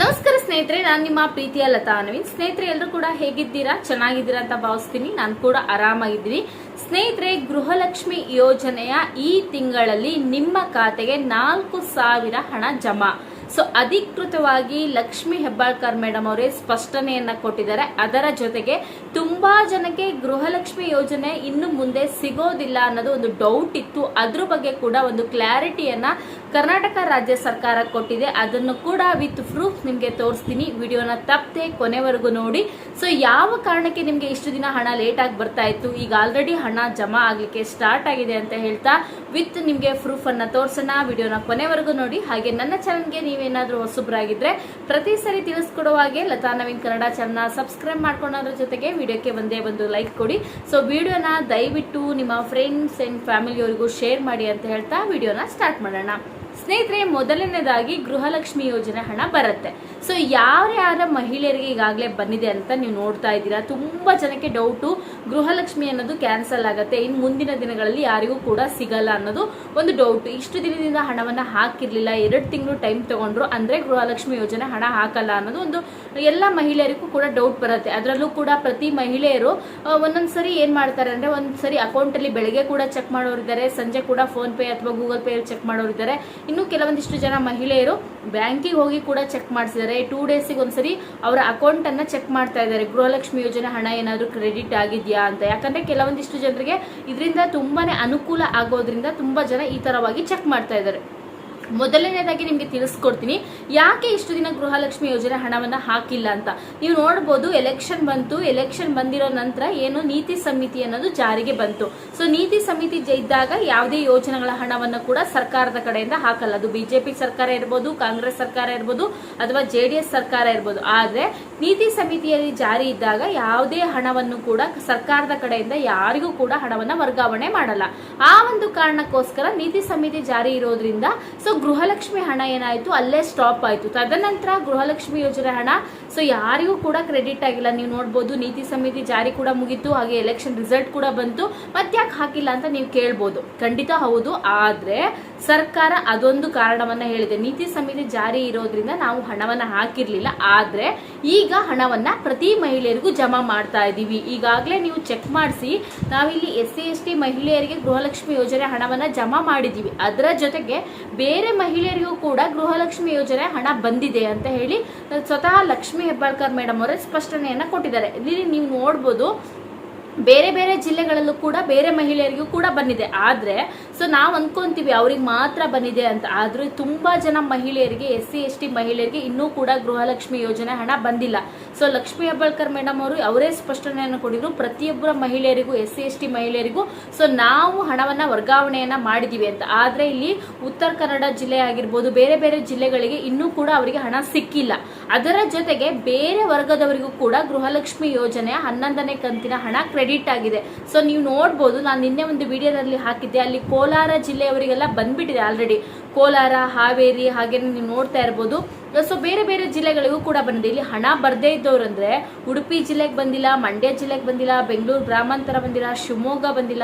ನಮಸ್ಕಾರ ಸ್ನೇಹಿತರೆ, ನಾನು ನಿಮ್ಮ ಪ್ರೀತಿಯ ಲತಾ ನವೀನ್ ಸ್ನೇಹಿತರೆ ಎಲ್ಲರೂ ಕೂಡ ಹೇಗಿದ್ದೀರಾ? ಚೆನ್ನಾಗಿದ್ದೀರಾ ಅಂತ ಭಾವಿಸ್ತೀನಿ. ನಾನು ಕೂಡ ಆರಾಮಾಗಿದ್ದೀನಿ. ಸ್ನೇಹಿತರೆ, ಗೃಹಲಕ್ಷ್ಮಿ ಯೋಜನೆಯ ಈ ತಿಂಗಳಲ್ಲಿ ನಿಮ್ಮ ಖಾತೆಗೆ ನಾಲ್ಕು ಸಾವಿರ ಹಣ ಜಮಾ. ಸೊ ಅಧಿಕೃತವಾಗಿ ಲಕ್ಷ್ಮಿ ಹೆಬ್ಬಾಳ್ಕರ್ ಮೇಡಮ್ ಅವರೇ ಸ್ಪಷ್ಟನೆಯನ್ನ ಕೊಟ್ಟಿದ್ದಾರೆ. ಅದರ ಜೊತೆಗೆ ತುಂಬಾ ಜನಕ್ಕೆ ಗೃಹಲಕ್ಷ್ಮಿ ಯೋಜನೆ ಇನ್ನು ಮುಂದೆ ಸಿಗೋದಿಲ್ಲ ಅನ್ನೋದು ಒಂದು ಡೌಟ್ ಇತ್ತು. ಅದ್ರ ಬಗ್ಗೆ ಕೂಡ ಒಂದು ಕ್ಲಾರಿಟಿಯನ್ನ ಕರ್ನಾಟಕ ರಾಜ್ಯ ಸರ್ಕಾರ ಕೊಟ್ಟಿದೆ. ಅದನ್ನು ಕೂಡ ವಿತ್ ಪ್ರೂಫ್ ನಿಮಗೆ ತೋರಿಸ್ತೀನಿ. ವಿಡಿಯೋನ ತಪ್ಪದೆ ಕೊನೆವರೆಗೂ ನೋಡಿ. ಸೊ ಯಾವ ಕಾರಣಕ್ಕೆ ನಿಮಗೆ ಇಷ್ಟು ದಿನ ಹಣ ಲೇಟ್ ಆಗಿ ಬರ್ತಾ ಇತ್ತು? ಈಗ ಆಲ್ರೆಡಿ ಹಣ ಜಮಾ ಆಗಲಿಕ್ಕೆ ಸ್ಟಾರ್ಟ್ ಆಗಿದೆ ಅಂತ ಹೇಳ್ತಾ ವಿತ್ ನಿಮಗೆ ಪ್ರೂಫ್ ಅನ್ನ ತೋರಿಸೋಣ. ವಿಡಿಯೋನ ಕೊನೆವರೆಗೂ ನೋಡಿ. ಹಾಗೆ ನನ್ನ ಚಾನಲ್ಗೆ ನೀವೇನಾದರೂ ಹೊಸಬ್ರಾಗಿದ್ರೆ ಪ್ರತಿ ಸರಿ ತಿಳಿಸ್ಕೊಡೋ ಹಾಗೆ ಲತಾ ನವೀನ್ ಕನ್ನಡ ಚಾನಲ್ನ ಸಬ್ಸ್ಕ್ರೈಬ್ ಮಾಡ್ಕೊಳೋದ್ರ ಜೊತೆಗೆ ವಿಡಿಯೋಕ್ಕೆ ಒಂದೇ ಒಂದು ಲೈಕ್ ಕೊಡಿ. ಸೊ ವಿಡಿಯೋನ ದಯವಿಟ್ಟು ನಿಮ್ಮ ಫ್ರೆಂಡ್ಸ್ ಆ್ಯಂಡ್ ಫ್ಯಾಮಿಲಿಯವರಿಗೂ ಶೇರ್ ಮಾಡಿ ಅಂತ ಹೇಳ್ತಾ ವಿಡಿಯೋನ ಸ್ಟಾರ್ಟ್ ಮಾಡೋಣ. ಸ್ನೇಹಿತರೆ, ಮೊದಲನೇದಾಗಿ ಗೃಹಲಕ್ಷ್ಮಿ ಯೋಜನೆ ಹಣ ಬರುತ್ತೆ. ಸೊ ಯಾರ್ಯಾರ ಮಹಿಳೆಯರಿಗೆ ಈಗಾಗಲೇ ಬಂದಿದೆ ಅಂತ ನೀವು ನೋಡ್ತಾ ಇದ್ದೀರಾ? ತುಂಬಾ ಜನಕ್ಕೆ ಡೌಟು ಗೃಹಲಕ್ಷ್ಮಿ ಅನ್ನೋದು ಕ್ಯಾನ್ಸಲ್ ಆಗುತ್ತೆ. ಇನ್ನು ಮುಂದಿನ ದಿನಗಳಲ್ಲಿ ಯಾರಿಗೂ ಕೂಡ ಸಿಗಲ್ಲ ಅನ್ನೋದು ಒಂದು ಡೌಟ್ ಇಷ್ಟು ದಿನದಿಂದ ಹಣವನ್ನು ಹಾಕಿರಲಿಲ್ಲ. ಎರಡು ತಿಂಗಳು ಟೈಮ್ ತಗೊಂಡ್ರು ಅಂದರೆ ಗೃಹಲಕ್ಷ್ಮಿ ಯೋಜನೆ ಹಣ ಹಾಕಲ್ಲ ಅನ್ನೋದು ಒಂದು ಎಲ್ಲ ಮಹಿಳೆಯರಿಗೂ ಕೂಡ ಡೌಟ್ ಬರುತ್ತೆ. ಅದರಲ್ಲೂ ಕೂಡ ಪ್ರತಿ ಮಹಿಳೆಯರು ಒಂದೊಂದ್ಸರಿ ಏನು ಮಾಡ್ತಾರೆ ಅಂದ್ರೆ ಒಂದ್ಸರಿ ಅಕೌಂಟ್ ಅಲ್ಲಿ ಬೆಳಗ್ಗೆ ಕೂಡ ಚೆಕ್ ಮಾಡೋರಿದ್ದಾರೆ. ಸಂಜೆ ಕೂಡ ಫೋನ್ ಪೇ ಅಥವಾ ಗೂಗಲ್ ಪೇ ಚೆಕ್ ಮಾಡೋರಿದ್ದಾರೆ. ಇನ್ನು ಕೆಲವೊಂದಿಷ್ಟು ಜನ ಮಹಿಳೆಯರು ಬ್ಯಾಂಕಿಗೆ ಹೋಗಿ ಕೂಡ ಚೆಕ್ ಮಾಡಿಸಿದ್ದಾರೆ. ಟೂ ಡೇಸಿಗೆ ಒಂದ್ಸರಿ ಅವರ ಅಕೌಂಟ್ ಅನ್ನ ಚೆಕ್ ಮಾಡ್ತಾ ಇದ್ದಾರೆ. ಗೃಹಲಕ್ಷ್ಮಿ ಯೋಜನೆ ಹಣ ಏನಾದರೂ ಕ್ರೆಡಿಟ್ ಆಗಿದೆಯಾ ಅಂತ. ಯಾಕಂದ್ರೆ ಕೆಲವೊಂದಿಷ್ಟು ಜನರಿಗೆ ಇದರಿಂದ ತುಂಬಾನೇ ಅನುಕೂಲ ಆಗೋದ್ರಿಂದ ತುಂಬಾ ಜನ ಈ ತರವಾಗಿ ಚೆಕ್ ಮಾಡ್ತಾ ಇದ್ದಾರೆ. ಮೊದಲನೇದಾಗಿ ನಿಮಗೆ ತಿಳಿಸ್ಕೊಡ್ತೀನಿ. ಯಾಕೆ ಇಷ್ಟು ದಿನ ಗೃಹಲಕ್ಷ್ಮಿ ಯೋಜನೆ ಹಣವನ್ನ ಹಾಕಿಲ್ಲ ಅಂತ? ನೀವು ನೋಡ್ಬೋದು ಎಲೆಕ್ಷನ್ ಬಂತು ಎಲೆಕ್ಷನ್ ಬಂದಿರೋ ನಂತರ ಏನು ನೀತಿ ಸಮಿತಿ ಅನ್ನೋದು ಜಾರಿಗೆ ಬಂತು. ಸೊ ನೀತಿ ಸಮಿತಿ ಇದ್ದಾಗ ಯಾವುದೇ ಯೋಜನೆಗಳ ಹಣವನ್ನು ಕೂಡ ಸರ್ಕಾರದ ಕಡೆಯಿಂದ ಹಾಕಲ್ಲ. ಅದು ಬಿಜೆಪಿ ಸರ್ಕಾರ ಇರ್ಬೋದು, ಕಾಂಗ್ರೆಸ್ ಸರ್ಕಾರ ಇರ್ಬೋದು, ಅಥವಾ ಜೆ ಸರ್ಕಾರ ಇರ್ಬೋದು. ಆದ್ರೆ, ನೀತಿ ಸಮಿತಿಯಲ್ಲಿ ಜಾರಿ ಇದ್ದಾಗ ಯಾವುದೇ ಹಣವನ್ನು ಕೂಡ ಸರ್ಕಾರದ ಕಡೆಯಿಂದ ಯಾರಿಗೂ ಕೂಡ ಹಣವನ್ನ ವರ್ಗಾವಣೆ ಮಾಡಲ್ಲ. ಆ ಒಂದು ಕಾರಣಕ್ಕೋಸ್ಕರ ನೀತಿ ಸಮಿತಿ ಜಾರಿ ಇರೋದ್ರಿಂದ ಸೊ ಗೃಹಲಕ್ಷ್ಮಿ ಹಣ ಏನಾಯ್ತು? ಅಲ್ಲೇ ಸ್ಟಾಪ್ ಆಯ್ತು. ತದನಂತರ ಗೃಹಲಕ್ಷ್ಮಿ ಯೋಜನೆ ಹಣ ಸೊ ಯಾರಿಗೂ ಕೂಡ ಕ್ರೆಡಿಟ್ ಆಗಿಲ್ಲ. ನೀವು ನೋಡ್ಬೋದು, ನೀತಿ ಸಮಿತಿ ಜಾರಿ ಕೂಡ ಮುಗಿತು, ಹಾಗೆ ಎಲೆಕ್ಷನ್ ರಿಸಲ್ಟ್ ಕೂಡ ಬಂತು. ಮತ್ತ್ಯಾಕೆ ಹಾಕಿಲ್ಲ ಅಂತ ನೀವು ಕೇಳ್ಬೋದು. ಖಂಡಿತ ಹೌದು. ಆದ್ರೆ ಸರ್ಕಾರ ಅದೊಂದು ಕಾರಣವನ್ನ ಹೇಳಿದೆ. ನೀತಿ ಸಮಿತಿ ಜಾರಿ ಇರೋದ್ರಿಂದ ನಾವು ಹಣವನ್ನ ಹಾಕಿರಲಿಲ್ಲ. ಆದ್ರೆ ಈಗ ಹಣವನ್ನ ಪ್ರತಿ ಮಹಿಳೆಯರಿಗೂ ಜಮಾ ಮಾಡ್ತಾ ಇದ್ದೀವಿ ಈಗಾಗಲೇ ನೀವು ಚೆಕ್ ಮಾಡಿಸಿ, ನಾವಿಲ್ಲಿ ಎಸ್ ಸಿ ಎಸ್ ಟಿ ಮಹಿಳೆಯರಿಗೆ ಗೃಹಲಕ್ಷ್ಮಿ ಯೋಜನೆ ಹಣವನ್ನ ಜಮಾ ಮಾಡಿದ್ದೀವಿ ಅದರ ಜೊತೆಗೆ ಬೇರೆ ಮಹಿಳೆಯರಿಗೂ ಕೂಡ ಗೃಹಲಕ್ಷ್ಮಿ ಯೋಜನೆ ಹಣ ಬಂದಿದೆ ಅಂತ ಹೇಳಿ, ಸ್ವತಃ ಲಕ್ಷ್ಮಿ ಹೆಬ್ಬಾಳ್ಕರ್ ಮೇಡಮ್ ಅವರೇ ಸ್ಪಷ್ಟನೆಯನ್ನ ಕೊಟ್ಟಿದ್ದಾರೆ. ಇಲ್ಲಿ ನೀವು ನೋಡ್ಬೋದು ಬೇರೆ ಬೇರೆ ಜಿಲ್ಲೆಗಳಲ್ಲೂ ಕೂಡ ಬೇರೆ ಮಹಿಳೆಯರಿಗೂ ಕೂಡ ಬಂದಿದೆ. ಆದ್ರೆ ಸೊ ನಾವು ಅನ್ಕೊಂತೀವಿ ಅವ್ರಿಗೆ ಮಾತ್ರ ಬಂದಿದೆ ಅಂತ. ಆದ್ರೆ ತುಂಬಾ ಜನ ಮಹಿಳೆಯರಿಗೆ ಎಸ್ ಸಿ ಎಸ್ ಟಿ ಮಹಿಳೆಯರಿಗೆ ಇನ್ನೂ ಕೂಡ ಗೃಹಲಕ್ಷ್ಮಿ ಯೋಜನೆ ಹಣ ಬಂದಿಲ್ಲ. ಸೊ ಲಕ್ಷ್ಮಿ ಹೆಬ್ಬಾಳ್ಕರ್ ಮೇಡಮ್ ಅವರು ಅವರೇ ಸ್ಪಷ್ಟನೆಯನ್ನು ಕೊಟ್ಟಿದ್ರು ಪ್ರತಿಯೊಬ್ಬರ ಮಹಿಳೆಯರಿಗೂ ಎಸ್ ಸಿ ಎಸ್ ಟಿ ಮಹಿಳೆಯರಿಗೂ ಸೊ ನಾವು ಹಣವನ್ನ ವರ್ಗಾವಣೆಯನ್ನ ಮಾಡಿದೀವಿ ಅಂತ. ಆದ್ರೆ ಇಲ್ಲಿ ಉತ್ತರ ಕನ್ನಡ ಜಿಲ್ಲೆ ಆಗಿರ್ಬೋದು, ಬೇರೆ ಬೇರೆ ಜಿಲ್ಲೆಗಳಿಗೆ ಇನ್ನೂ ಕೂಡ ಅವರಿಗೆ ಹಣ ಸಿಕ್ಕಿಲ್ಲ. ಅದರ ಜೊತೆಗೆ ಬೇರೆ ವರ್ಗದವರಿಗೂ ಕೂಡ ಗೃಹಲಕ್ಷ್ಮಿ ಯೋಜನೆ ಹನ್ನೊಂದನೇ ಕಂತಿನ ಹಣ ಕ್ರೆಡಿಟ್ ಆಗಿದೆ. ಸೊ ನೀವು ನೋಡ್ಬೋದು, ನಾನು ನಿನ್ನೆ ಒಂದು ವಿಡಿಯೋದಲ್ಲಿ ಹಾಕಿದ್ದೆ. ಅಲ್ಲಿ ಕೋಲಾರ ಜಿಲ್ಲೆಯವರಿಗೆಲ್ಲ ಬಂದ್ಬಿಟ್ಟಿದೆ ಆಲ್ರೆಡಿ ಕೋಲಾರ, ಹಾವೇರಿ ಹಾಗೆ ನೀವು ನೋಡ್ತಾ ಇರ್ಬೋದು. ಸೊ ಬೇರೆ ಬೇರೆ ಜಿಲ್ಲೆಗಳಿಗೂ ಕೂಡ ಬಂದಿದೆ. ಇಲ್ಲಿ ಹಣ ಬರದೇ ಇದ್ದವ್ರು ಅಂದ್ರೆ ಉಡುಪಿ ಜಿಲ್ಲೆಗೆ ಬಂದಿಲ್ಲ, ಮಂಡ್ಯ ಜಿಲ್ಲೆಗೆ ಬಂದಿಲ್ಲ, ಬೆಂಗಳೂರು, ಗ್ರಾಮಾಂತರ ಬಂದಿಲ್ಲ, ಶಿವಮೊಗ್ಗ ಬಂದಿಲ್ಲ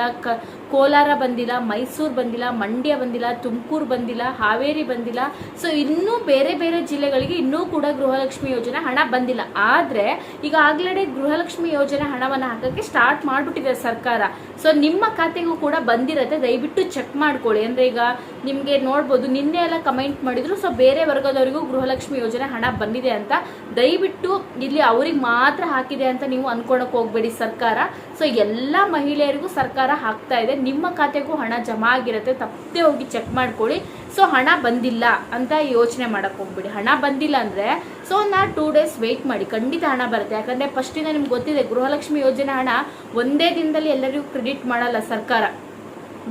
ಕೋಲಾರ ಬಂದಿಲ್ಲ, ಮೈಸೂರು ಬಂದಿಲ್ಲ, ಮಂಡ್ಯ ಬಂದಿಲ್ಲ, ತುಮಕೂರು ಬಂದಿಲ್ಲ, ಹಾವೇರಿ ಬಂದಿಲ್ಲ. ಸೊ ಇನ್ನೂ ಬೇರೆ ಬೇರೆ ಜಿಲ್ಲೆಗಳಿಗೆ ಇನ್ನೂ ಕೂಡ ಗೃಹಲಕ್ಷ್ಮಿ ಯೋಜನೆ ಹಣ ಬಂದಿಲ್ಲ. ಆದ್ರೆ, ಈಗ ಆಗ್ಲೇ ಗೃಹಲಕ್ಷ್ಮಿ ಯೋಜನೆ ಹಣವನ್ನು ಹಾಕಕ್ಕೆ ಸ್ಟಾರ್ಟ್ ಮಾಡ್ಬಿಟ್ಟಿದೆ ಸರ್ಕಾರ. ಸೊ ನಿಮ್ಮ ಖಾತೆಗೂ ಕೂಡ ಬಂದಿರತ್ತೆ. ದಯವಿಟ್ಟು ಚೆಕ್ ಮಾಡ್ಕೊಳ್ಳಿ. ಅಂದ್ರೆ ಈಗ ನಿಮ್ಗೆ ನೋಡ್ಬೋದು ನಿನ್ನೆ ಎಲ್ಲ ಕಮೆಂಟ್ ಮಾಡಿದ್ರು. ಸೊ ಬೇರೆ ವರ್ಗದವರಿಗೂ ಗೃಹಲಕ್ಷ್ಮಿ ಯೋಜನೆ ಹಣ ಬಂದಿದೆ ಅಂತ ದಯವಿಟ್ಟು ಇಲ್ಲಿ ಅವ್ರಿಗೆ ಮಾತ್ರ ಹಾಕಿದೆ ಅಂತ ನೀವು ಅನ್ಕೊಳಕ್ ಹೋಗ್ಬೇಡಿ ಸರ್ಕಾರ. ಸೊ ಎಲ್ಲ ಮಹಿಳೆಯರಿಗೂ ಸರ್ಕಾರ ಹಾಕ್ತಾ ಇದೆ. ನಿಮ್ಮ ಖಾತೆಗೂ ಹಣ ಜಮಾ ಆಗಿರುತ್ತೆ. ತಪ್ಪದೆ ಹೋಗಿ ಚೆಕ್ ಮಾಡ್ಕೊಳ್ಳಿ. ಸೊ ಹಣ ಬಂದಿಲ್ಲ ಅಂತ ಯೋಚನೆ ಮಾಡಕ್ ಹೋಗ್ಬೇಡಿ. ಹಣ ಬಂದಿಲ್ಲ ಅಂದ್ರೆ ಸೊ ನಾ ಟೂ ಡೇಸ್ ವೆಯ್ಟ್ ಮಾಡಿ. ಖಂಡಿತ ಹಣ ಬರುತ್ತೆ. ಯಾಕಂದ್ರೆ ಫಸ್ಟಿಂದ ನಿಮ್ಗೆ ಗೊತ್ತಿದೆ, ಗೃಹಲಕ್ಷ್ಮಿ ಯೋಜನೆ ಹಣ ಒಂದೇ ದಿನದಲ್ಲಿ ಎಲ್ಲರಿಗೂ ಕ್ರೆಡಿಟ್ ಮಾಡಲ್ಲ ಸರ್ಕಾರ.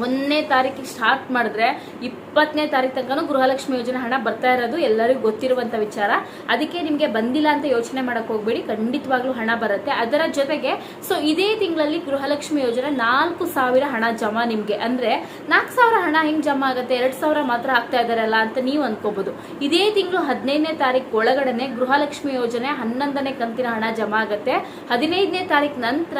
ಒಂದನೇ ತಾರೀಕಿಗೆ ಸ್ಟಾರ್ಟ್ ಮಾಡಿದ್ರೆ ಇಪ್ಪತ್ತನೇ ತಾರೀಕು ತನಕ ಗೃಹಲಕ್ಷ್ಮಿ ಯೋಜನೆ ಹಣ ಬರ್ತಾ ಇರೋದು ಎಲ್ಲರಿಗೂ ಗೊತ್ತಿರುವಂತ ವಿಚಾರ. ಅದಕ್ಕೆ ನಿಮಗೆ ಬಂದಿಲ್ಲ ಅಂತ ಯೋಚನೆ ಮಾಡಕ್ ಹೋಗ್ಬೇಡಿ, ಖಂಡಿತವಾಗ್ಲೂ ಹಣ ಬರುತ್ತೆ. ಅದರ ಜೊತೆಗೆ ಸೊ ಇದೇ ತಿಂಗಳಲ್ಲಿ ಗೃಹಲಕ್ಷ್ಮಿ ಯೋಜನೆ ನಾಲ್ಕು ಸಾವಿರ ಹಣ ಜಮಾ ನಿಮ್ಗೆ. ಅಂದ್ರೆ ನಾಲ್ಕು ಸಾವಿರ ಹಣ ಹೆಂಗೆ ಜಮಾ ಆಗುತ್ತೆ? ಎರಡ್ ಸಾವಿರ ಮಾತ್ರ ಆಗ್ತಾ ಇದಾರಲ್ಲ ಅಂತ ನೀವು ಅನ್ಕೋಬಹುದು ಇದೇ ತಿಂಗಳು ಹದಿನೈದನೇ ತಾರೀಕು ಒಳಗಡೆನೆ ಗೃಹಲಕ್ಷ್ಮಿ ಯೋಜನೆ ಹನ್ನೊಂದನೇ ಕಂತಿನ ಹಣ ಜಮಾ ಆಗುತ್ತೆ. ಹದಿನೈದನೇ ತಾರೀಕು ನಂತರ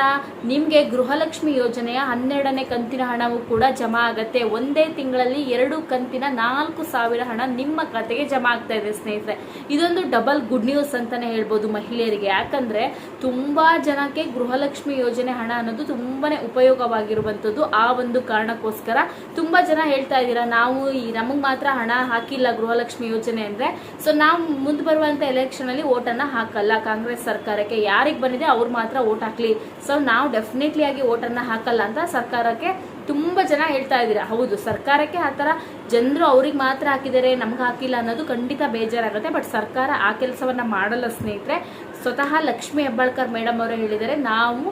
ನಿಮ್ಗೆ ಗೃಹಲಕ್ಷ್ಮಿ ಯೋಜನೆಯ ಹನ್ನೆರಡನೇ ಕಂತಿನ ಹಣವು ಕೂಡ ಜಮಾ ಆಗತ್ತೆ. ಒಂದೇ ತಿಂಗಳಲ್ಲಿ ಎರಡು ಕಂತಿನ ನಾಲ್ಕು ಸಾವಿರ ಹಣ ನಿಮ್ಮ ಖಾತೆಗೆ ಜಮಾ ಆಗ್ತಾ ಇದೆ ಸ್ನೇಹಿತರೆ. ಇದೊಂದು ಡಬಲ್ ಗುಡ್ ನ್ಯೂಸ್ ಅಂತಾನೆ ಹೇಳ್ಬೋದು ಮಹಿಳೆಯರಿಗೆ. ಯಾಕಂದ್ರೆ ತುಂಬಾ ಜನಕ್ಕೆ ಗೃಹಲಕ್ಷ್ಮಿ ಯೋಜನೆ ಹಣ ಅನ್ನೋದು ತುಂಬಾನೇ ಉಪಯೋಗವಾಗಿರುವಂತದ್ದು ಆ ಒಂದು ಕಾರಣಕ್ಕೋಸ್ಕರ. ತುಂಬಾ ಜನ ಹೇಳ್ತಾ ಇದ್ದೀರಾ, ನಾವು ಈ ನಮಗ್ ಮಾತ್ರ ಹಣ ಹಾಕಿಲ್ಲ ಗೃಹಲಕ್ಷ್ಮಿ ಯೋಜನೆ ಅಂದ್ರೆ. ಸೊ ನಾವು ಮುಂದೆ ಬರುವಂತ ಎಲೆಕ್ಷನ್ ಅಲ್ಲಿ ಓಟನ್ನ ಹಾಕಲ್ಲ. ಕಾಂಗ್ರೆಸ್ ಸರ್ಕಾರಕ್ಕೆ ಯಾರಿಗೆ ಬಂದಿದೆ ಅವ್ರು ಮಾತ್ರ ಓಟ್ ಹಾಕ್ಲಿ. ಸೊ ನಾವು ಡೆಫಿನೆಟ್ಲಿ ಆಗಿ ಓಟನ್ನ ಹಾಕಲ್ಲ ಅಂತ ಸರ್ಕಾರಕ್ಕೆ ತುಂಬಾ ಜನ ಹೇಳ್ತಾ ಇದ್ದೀರಾ, ಹೌದು, ಸರ್ಕಾರಕ್ಕೆ ಆ ಥರ ಜನರು ಅವ್ರಿಗೆ ಮಾತ್ರ ಹಾಕಿದ್ದಾರೆ, ನಮ್ಗೆ ಹಾಕಿಲ್ಲ ಅನ್ನೋದು ಖಂಡಿತ ಬೇಜಾರಾಗುತ್ತೆ. ಬಟ್ ಸರ್ಕಾರ ಆ ಕೆಲಸವನ್ನು ಮಾಡಲ್ಲ ಸ್ನೇಹಿತರೆ. ಸ್ವತಃ ಲಕ್ಷ್ಮಿ ಹೆಬ್ಬಾಳ್ಕರ್ ಮೇಡಮ್ ಅವರು ಹೇಳಿದರೆ ನಾವು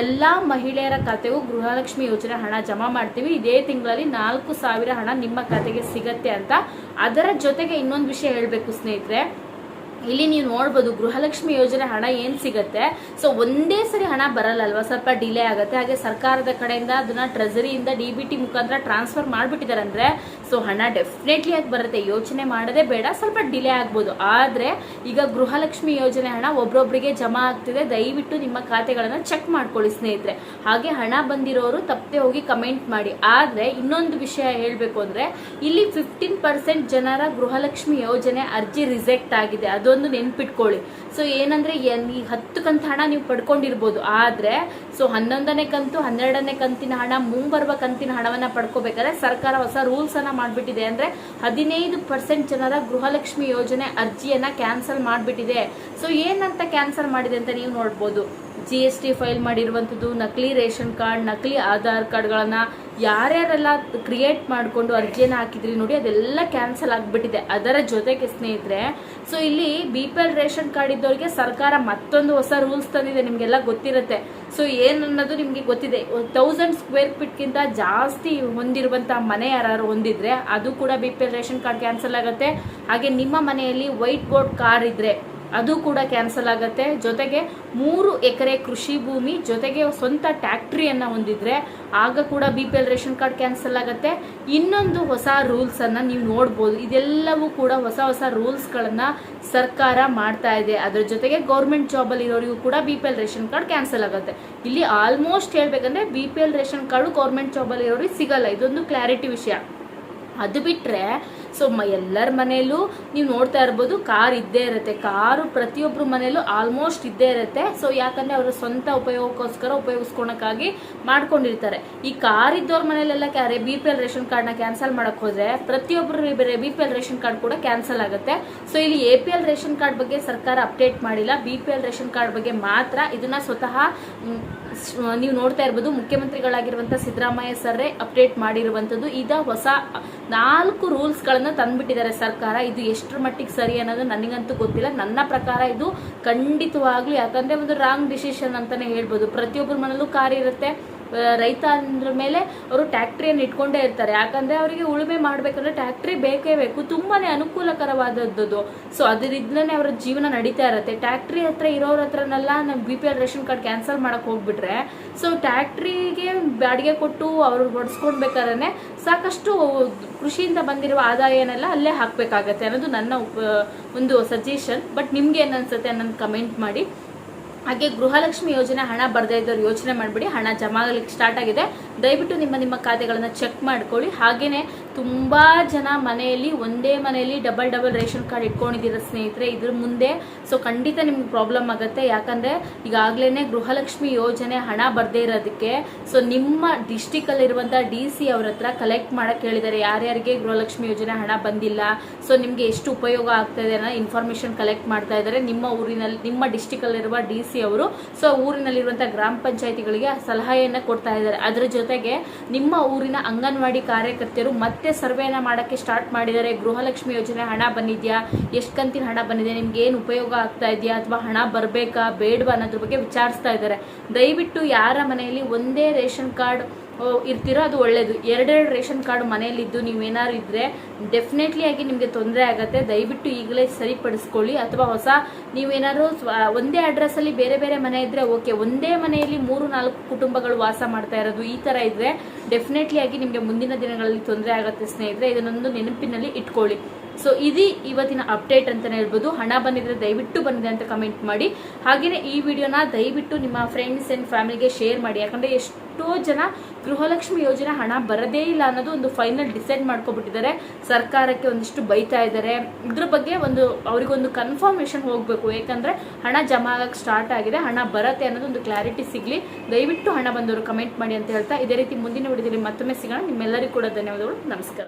ಎಲ್ಲ ಮಹಿಳೆಯರ ಖಾತೆಗೂ ಗೃಹಲಕ್ಷ್ಮಿ ಯೋಜನೆ ಹಣ ಜಮಾ ಮಾಡ್ತೀವಿ. ಇದೇ ತಿಂಗಳಲ್ಲಿ ನಾಲ್ಕು ಸಾವಿರ ಹಣ ನಿಮ್ಮ ಖಾತೆಗೆ ಸಿಗತ್ತೆ ಅಂತ. ಅದರ ಜೊತೆಗೆ ಇನ್ನೊಂದು ವಿಷಯ ಹೇಳಬೇಕು ಸ್ನೇಹಿತರೆ. ಇಲ್ಲಿ ನೀವು ನೋಡ್ಬೋದು, ಗೃಹಲಕ್ಷ್ಮಿ ಯೋಜನೆ ಹಣ ಏನು ಸಿಗುತ್ತೆ? ಸೊ ಒಂದೇ ಸರಿ ಹಣ ಬರಲ್ಲ ಅಲ್ವಾ ಸ್ವಲ್ಪ ಡಿಲೇ ಆಗುತ್ತೆ. ಹಾಗೆ ಸರ್ಕಾರದ ಕಡೆಯಿಂದ ಅದನ್ನ ಟ್ರೆಜರಿಯಿಂದ ಡಿ ಬಿ ಟಿ ಮುಖಾಂತರ ಟ್ರಾನ್ಸ್ಫರ್ ಮಾಡಿಬಿಟ್ಟಿದ್ದಾರೆ ಅಂದರೆ ಸೊ ಹಣ ಡೆಫಿನೆಟ್ಲಿ ಆಗಿ ಬರುತ್ತೆ. ಯೋಚನೆ ಮಾಡೋದೇ ಬೇಡ, ಸ್ವಲ್ಪ ಡಿಲೇ ಆಗ್ಬೋದು. ಆದರೆ, ಈಗ ಗೃಹಲಕ್ಷ್ಮಿ ಯೋಜನೆ ಹಣ ಒಬ್ರೊಬ್ರಿಗೆ ಜಮಾ ಆಗ್ತಿದೆ. ದಯವಿಟ್ಟು ನಿಮ್ಮ ಖಾತೆಗಳನ್ನು ಚೆಕ್ ಮಾಡ್ಕೊಳ್ಳಿ ಸ್ನೇಹಿತರೆ. ಹಾಗೆ ಹಣ ಬಂದಿರೋರು ತಪ್ಪದೆ ಹೋಗಿ ಕಮೆಂಟ್ ಮಾಡಿ. ಆದರೆ, ಇನ್ನೊಂದು ವಿಷಯ ಹೇಳಬೇಕು ಅಂದರೆ, ಇಲ್ಲಿ ಫಿಫ್ಟೀನ್ ಪರ್ಸೆಂಟ್ ಜನರ ಗೃಹಲಕ್ಷ್ಮಿ ಯೋಜನೆ ಅರ್ಜಿ ರಿಜೆಕ್ಟ್ ಆಗಿದೆ. ಅದೊಂದು ನೆನ್ಪಿಟ್ಕೊಳ್ಳಿ. ಸೊ ಏನಂದ್ರೆ ಈ ಹತ್ತು ಕಂತು ಹಣ ನೀವು ಪಡ್ಕೊಂಡಿರ್ಬೋದು. ಆದ್ರೆ ಸೊ ಹನ್ನೊಂದನೇ ಕಂತು, ಹನ್ನೆರಡನೇ ಕಂತಿನ ಹಣ, ಮುಂಬರುವ ಕಂತಿನ ಹಣವನ್ನ ಪಡ್ಕೋಬೇಕಾದ್ರೆ ಸರ್ಕಾರ ಹೊಸ ರೂಲ್ಸ್ ಅನ್ನ ಮಾಡ್ಬಿಟ್ಟಿದೆ. ಅಂದ್ರೆ, ಹದಿನೈದು ಪರ್ಸೆಂಟ್ ಜನರ ಗೃಹಲಕ್ಷ್ಮಿ ಯೋಜನೆ ಅರ್ಜಿಯನ್ನ ಕ್ಯಾನ್ಸಲ್ ಮಾಡ್ಬಿಟ್ಟಿದೆ. ಸೊ ಏನಂತ ಕ್ಯಾನ್ಸಲ್ ಮಾಡಿದೆ ಅಂತ ನೀವು ನೋಡ್ಬೋದು. ಜಿ ಎಸ್ ಟಿ ಫೈಲ್ ಮಾಡಿರುವಂಥದ್ದು ನಕಲಿ ರೇಷನ್ ಕಾರ್ಡ್, ನಕಲಿ ಆಧಾರ್ ಕಾರ್ಡ್ಗಳನ್ನು ಯಾರ್ಯಾರೆಲ್ಲ ಕ್ರಿಯೇಟ್ ಮಾಡಿಕೊಂಡು ಅರ್ಜಿಯನ್ನು ಹಾಕಿದ್ರಿ ನೋಡಿ, ಅದೆಲ್ಲ ಕ್ಯಾನ್ಸಲ್ ಆಗಿಬಿಟ್ಟಿದೆ. ಅದರ ಜೊತೆಗೆ ಸ್ನೇಹಿತರೆ, ಸೊ ಇಲ್ಲಿ B P L ration card ಇದ್ದವರಿಗೆ ಸರ್ಕಾರ ಮತ್ತೊಂದು ಹೊಸ ರೂಲ್ಸ್ ತಂದಿದೆ, ನಿಮಗೆಲ್ಲ ಗೊತ್ತಿರುತ್ತೆ. ಸೊ ಏನನ್ನೋದು ನಿಮಗೆ ಗೊತ್ತಿದೆ. ತೌಸಂಡ್ ಸ್ಕ್ವೇರ್ ಫೀಟ್ಗಿಂತ ಜಾಸ್ತಿ ಹೊಂದಿರುವಂಥ ಮನೆ ಯಾರು ಹೊಂದಿದ್ರೆ, ಅದು ಕೂಡ B P L ration card cancel ಆಗುತ್ತೆ. ಹಾಗೆ ನಿಮ್ಮ ಮನೆಯಲ್ಲಿ ವೈಟ್ ಬೋರ್ಡ್ ಕಾರ್ ಇದ್ರೆ ಅದು ಕೂಡ ಕ್ಯಾನ್ಸಲ್ ಆಗುತ್ತೆ. ಜೊತೆಗೆ ಮೂರು ಎಕರೆ ಕೃಷಿ ಭೂಮಿ ಜೊತೆಗೆ ಸ್ವಂತ ಟ್ಯಾಕ್ಟ್ರಿಯನ್ನು ಹೊಂದಿದ್ರೆ ಆಗ ಕೂಡ B P L ration card cancel ಆಗುತ್ತೆ. ಇನ್ನೊಂದು ಹೊಸ ರೂಲ್ಸನ್ನು ನೀವು ನೋಡ್ಬೋದು. ಇದೆಲ್ಲವೂ ಕೂಡ ಹೊಸ ಹೊಸ ರೂಲ್ಸ್ಗಳನ್ನು ಸರ್ಕಾರ ಮಾಡ್ತಾ ಇದೆ. ಅದರ ಜೊತೆಗೆ ಗೌರ್ಮೆಂಟ್ ಜಾಬಲ್ಲಿ ಇರೋರಿಗೂ ಕೂಡ B P L ration card cancel ಆಗುತ್ತೆ. ಇಲ್ಲಿ ಆಲ್ಮೋಸ್ಟ್ ಹೇಳ್ಬೇಕಂದ್ರೆ B P L ration card government ಜಾಬಲ್ಲಿ ಇರೋರಿಗೆ ಸಿಗಲ್ಲ. ಇದೊಂದು ಕ್ಲಾರಿಟಿ ವಿಷಯ. ಅದು ಬಿಟ್ರೆ ಸೊ ಮ ಎಲ್ಲರ ಮನೆಯಲ್ಲೂ ನೀವು ನೋಡ್ತಾ ಇರ್ಬೋದು, ಕಾರ್ ಇದ್ದೇ ಇರುತ್ತೆ. ಕಾರು ಪ್ರತಿಯೊಬ್ಬರು ಮನೆಯಲ್ಲೂ ಆಲ್ಮೋಸ್ಟ್ ಇದ್ದೇ ಇರುತ್ತೆ. ಸೊ ಯಾಕಂದರೆ ಅವರ ಸ್ವಂತ ಉಪಯೋಗಕ್ಕೋಸ್ಕರ ಉಪಯೋಗಿಸ್ಕೊಳಕ್ಕಾಗಿ ಮಾಡ್ಕೊಂಡಿರ್ತಾರೆ. ಈ ಕಾರ್ ಇದ್ದವ್ರ ಮನೆಯಲ್ಲೆಲ್ಲ ಕ್ಯಾರೆ ಬಿ ಪಿ ಎಲ್ ರೇಷನ್ ಕಾರ್ಡ್ನ ಕ್ಯಾನ್ಸಲ್ ಮಾಡೋಕ್ಕೆ ಹೋದರೆ ಪ್ರತಿಯೊಬ್ಬರು B P L ration card ಕೂಡ ಕ್ಯಾನ್ಸಲ್ ಆಗುತ್ತೆ. ಸೊ ಇಲ್ಲಿ A P L ration card ಬಗ್ಗೆ ಸರ್ಕಾರ ಅಪ್ಡೇಟ್ ಮಾಡಿಲ್ಲ. B P L ration card ಬಗ್ಗೆ ಮಾತ್ರ ಇದನ್ನು ಸ್ವತಃ ನೀವು ನೋಡ್ತಾ ಇರ್ಬೋದು ಮುಖ್ಯಮಂತ್ರಿಗಳಾಗಿರುವಂತ ಸಿದ್ದರಾಮಯ್ಯ ಸರ್ರೇ ಅಪ್ಡೇಟ್ ಮಾಡಿರುವಂತದ್ದು ಈಗ ಹೊಸ ನಾಲ್ಕು ರೂಲ್ಸ್ ಗಳನ್ನ ತಂದ್ಬಿಟ್ಟಿದ್ದಾರೆ ಸರ್ಕಾರ. ಇದು ಎಷ್ಟರ ಮಟ್ಟಿಗೆ ಸರಿ ಅನ್ನೋದು ನನಗಂತೂ ಗೊತ್ತಿಲ್ಲ. ನನ್ನ ಪ್ರಕಾರ ಇದು ಖಂಡಿತವಾಗ್ಲೂ ಯಾಕಂದ್ರೆ ಒಂದು ರಾಂಗ್ ಡಿಸಿಷನ್ ಅಂತಾನೆ ಹೇಳ್ಬೋದು. ಪ್ರತಿಯೊಬ್ಬರ ಮನೇಲೂ ಕಾರ್ ಇರುತ್ತೆ ರೈತ ಅಂದ್ರ ಮೇಲೆ ಅವರು ಟ್ಯಾಕ್ಟ್ರಿಯನ್ನು ಇಟ್ಕೊಂಡೇ ಇರ್ತಾರೆ. ಯಾಕಂದ್ರೆ ಅವರಿಗೆ ಉಳುಮೆ ಮಾಡ್ಬೇಕಂದ್ರೆ ಟ್ಯಾಕ್ಟ್ರಿ ಬೇಕೇ ಬೇಕು. ತುಂಬಾನೇ ಅನುಕೂಲಕರವಾದದ್ದು ಸೊ ಅದರಿಂದನೇ ಅವರ ಜೀವನ ನಡೀತಾ ಇರುತ್ತೆ. ಟ್ಯಾಕ್ಟ್ರಿ ಹತ್ರ ಇರೋರ ಹತ್ರನೆಲ್ಲ ನಮ್ಮ B P L ration card cancel ಮಾಡಕ್ ಹೋಗ್ಬಿಟ್ರೆ ಸೊ ಟ್ಯಾಕ್ಟ್ರಿಗೆ ಬಾಡಿಗೆ ಕೊಟ್ಟು ಅವ್ರು ಹೊಡ್ಸ್ಕೊಳ್ಬೇಕಾದ್ರೆ ಸಾಕಷ್ಟು ಕೃಷಿಯಿಂದ ಬಂದಿರುವ ಆದಾಯನೆಲ್ಲ ಅಲ್ಲೇ ಹಾಕ್ಬೇಕಾಗತ್ತೆ ಅನ್ನೋದು ನನ್ನ ಒಂದು ಸಜೆಷನ್ ಬಟ್ ನಿಮ್ಗೆ ಏನನ್ಸುತ್ತೆ ಅನ್ನೋದು ಕಮೆಂಟ್ ಮಾಡಿ. ಹಾಗೆ ಗೃಹಲಕ್ಷ್ಮಿ ಯೋಜನೆ ಹಣ ಬರ್ದೇ ಇದ್ದವ್ರು ಯೋಚನೆ ಮಾಡಬೇಡಿ ಹಣ ಜಮಾ ಆಗಲಿಕ್ಕೆ ಸ್ಟಾರ್ಟ್ ಆಗಿದೆ. ದಯವಿಟ್ಟು ನಿಮ್ಮ ನಿಮ್ಮ ಖಾತೆಗಳನ್ನು ಚೆಕ್ ಮಾಡ್ಕೊಳ್ಳಿ. ಹಾಗೇನೆ ತುಂಬಾ ಜನ ಮನೆಯಲ್ಲಿ ಒಂದೇ ಮನೆಯಲ್ಲಿ ಡಬಲ್ ಡಬಲ್ ರೇಷನ್ ಕಾರ್ಡ್ ಇಟ್ಕೊಂಡಿದ್ದೀರ ಸ್ನೇಹಿತರೆ, ಇದ್ರ ಮುಂದೆ ಸೊ ಖಂಡಿತ ನಿಮ್ಗೆ ಪ್ರಾಬ್ಲಮ್ ಆಗುತ್ತೆ. ಯಾಕಂದ್ರೆ ಈಗಾಗಲೇ ಗೃಹಲಕ್ಷ್ಮಿ ಯೋಜನೆ ಹಣ ಬರದೇ ಇರೋದಕ್ಕೆ ಸೊ ನಿಮ್ಮ ಡಿಸ್ಟಿಕಲ್ಲಿರುವಂಥ ಡಿ ಸಿ ಅವ್ರ ಹತ್ರ ಕಲೆಕ್ಟ್ ಮಾಡೋಕ್ಕೆ ಹೇಳಿದ್ದಾರೆ. ಯಾರ್ಯಾರಿಗೆ ಗೃಹಲಕ್ಷ್ಮಿ ಯೋಜನೆ ಹಣ ಬಂದಿಲ್ಲ ಸೊ ನಿಮಗೆ ಎಷ್ಟು ಉಪಯೋಗ ಆಗ್ತಾ ಇದೆ ಅನ್ನೋ ಇನ್ಫಾರ್ಮೇಷನ್ ಕಲೆಕ್ಟ್ ಮಾಡ್ತಾ ಇದ್ದಾರೆ. ನಿಮ್ಮ ಊರಿನಲ್ಲಿ, ನಿಮ್ಮ ಡಿಸ್ಟಿಕಲ್ಲಿರುವ ಡಿ ಸಿ ಅವರು ಸೊ ಊರಿನಲ್ಲಿರುವಂಥ ಗ್ರಾಮ ಪಂಚಾಯತಿಗಳಿಗೆ ಸಲಹೆಯನ್ನ ಕೊಡ್ತಾ ಇದ್ದಾರೆ. ಅದ್ರ ಜೊತೆಗೆ ನಿಮ್ಮ ಊರಿನ ಅಂಗನವಾಡಿ ಕಾರ್ಯಕರ್ತೆಯರು ಮತ್ತೆ ಸರ್ವೆನ ಮಾಡೋಕ್ಕೆ ಸ್ಟಾರ್ಟ್ ಮಾಡಿದ್ದಾರೆ ಗೃಹಲಕ್ಷ್ಮಿ ಯೋಜನೆ ಹಣ ಬಂದಿದೆಯಾ? ಎಷ್ಟು ಕಂತಿನ ಹಣ ಬಂದಿದೆ? ನಿಮ್ಗೆ ಏನು ಉಪಯೋಗ ಆಗ್ತಾ ಇದೆಯಾ? ಅಥವಾ ಹಣ ಬರಬೇಕಾ? ಬೇಡವಾ ಅನ್ನೋದ್ರ ಬಗ್ಗೆ ವಿಚಾರಿಸ್ತಾ ಇದ್ದಾರೆ. ದಯವಿಟ್ಟು ಯಾರ ಮನೆಯಲ್ಲಿ ಒಂದೇ ರೇಷನ್ ಕಾರ್ಡ್ ಇರ್ತೀರೋ ಅದು ಒಳ್ಳೇದು. ಎರಡೆರಡು ರೇಷನ್ ಕಾರ್ಡ್ ಮನೆಯಲ್ಲಿದ್ದು ನೀವೇನಾದ್ರು ಇದ್ರೆ ಡೆಫಿನೆಟ್ಲಿ ಆಗಿ ನಿಮಗೆ ತೊಂದರೆ ಆಗುತ್ತೆ. ದಯವಿಟ್ಟು ಈಗಲೇ ಸರಿಪಡಿಸ್ಕೊಳ್ಳಿ. ಅಥವಾ ಹೊಸ ನೀವೇನಾದ್ರು ಒಂದೇ ಅಡ್ರೆಸ್ ಅಲ್ಲಿ ಬೇರೆ ಬೇರೆ ಮನೆ ಇದ್ರೆ ಓಕೆ ಒಂದೇ ಮನೆಯಲ್ಲಿ ಮೂರು, ನಾಲ್ಕು ಕುಟುಂಬಗಳು ವಾಸ ಮಾಡ್ತಾ ಇರೋದು ಈ ತರ ಇದ್ರೆ ಡೆಫಿನೆಟ್ಲಿ ಆಗಿ ನಿಮಗೆ ಮುಂದಿನ ದಿನಗಳಲ್ಲಿ ತೊಂದರೆ ಆಗುತ್ತೆ ಸ್ನೇಹಿತರೆ. ಇದನ್ನೊಂದು ನೆನಪಿನಲ್ಲಿ ಇಟ್ಕೊಳ್ಳಿ. ಸೊ ಇದು ಇವತ್ತಿನ ಅಪ್ಡೇಟ್ ಅಂತಲೇ ಹೇಳ್ಬೋದು. ಹಣ ಬಂದಿದ್ರೆ ದಯವಿಟ್ಟು ಬಂದಿದೆ ಅಂತ ಕಮೆಂಟ್ ಮಾಡಿ. ಹಾಗೆಯೇ ಈ ವಿಡಿಯೋನ ದಯವಿಟ್ಟು ನಿಮ್ಮ ಫ್ರೆಂಡ್ಸ್ ಅಂಡ್ ಫ್ಯಾಮಿಲಿಗೆ ಶೇರ್ ಮಾಡಿ. ಯಾಕಂದ್ರೆ ಎಷ್ಟು ಎಷ್ಟೋ ಜನ ಗೃಹಲಕ್ಷ್ಮಿ ಯೋಜನೆ ಹಣ ಬರದೇ ಇಲ್ಲ ಅನ್ನೋದು ಒಂದು ಫೈನಲ್ ಡಿಸೈಡ್ ಮಾಡ್ಕೊಬಿಟ್ಟಿದ್ದಾರೆ. ಸರ್ಕಾರಕ್ಕೆ ಒಂದಿಷ್ಟು ಬೈತಾ ಇದ್ದಾರೆ. ಇದ್ರ ಬಗ್ಗೆ ಒಂದು ಅವರಿಗೊಂದು ಕನ್ಫರ್ಮೇಶನ್ ಹೋಗಬೇಕು. ಯಾಕಂದ್ರೆ ಹಣ ಜಮಾ ಆಗಕ್ಕೆ ಸ್ಟಾರ್ಟ್ ಆಗಿದೆ. ಹಣ ಬರತ್ತೆ ಅನ್ನೋದು ಒಂದು ಕ್ಲಾರಿಟಿ ಸಿಗಲಿ. ದಯವಿಟ್ಟು ಹಣ ಬಂದವರು ಕಮೆಂಟ್ ಮಾಡಿ ಅಂತ ಹೇಳ್ತಾ ಇದೇ ರೀತಿ ಮುಂದಿನ ವಿಡಿಯೋದಲ್ಲಿ ಮತ್ತೊಮ್ಮೆ ಸಿಗೋಣ. ನಿಮ್ಮೆಲ್ಲರಿಗೂ ಕೂಡ ಧನ್ಯವಾದಗಳು. ನಮಸ್ಕಾರ.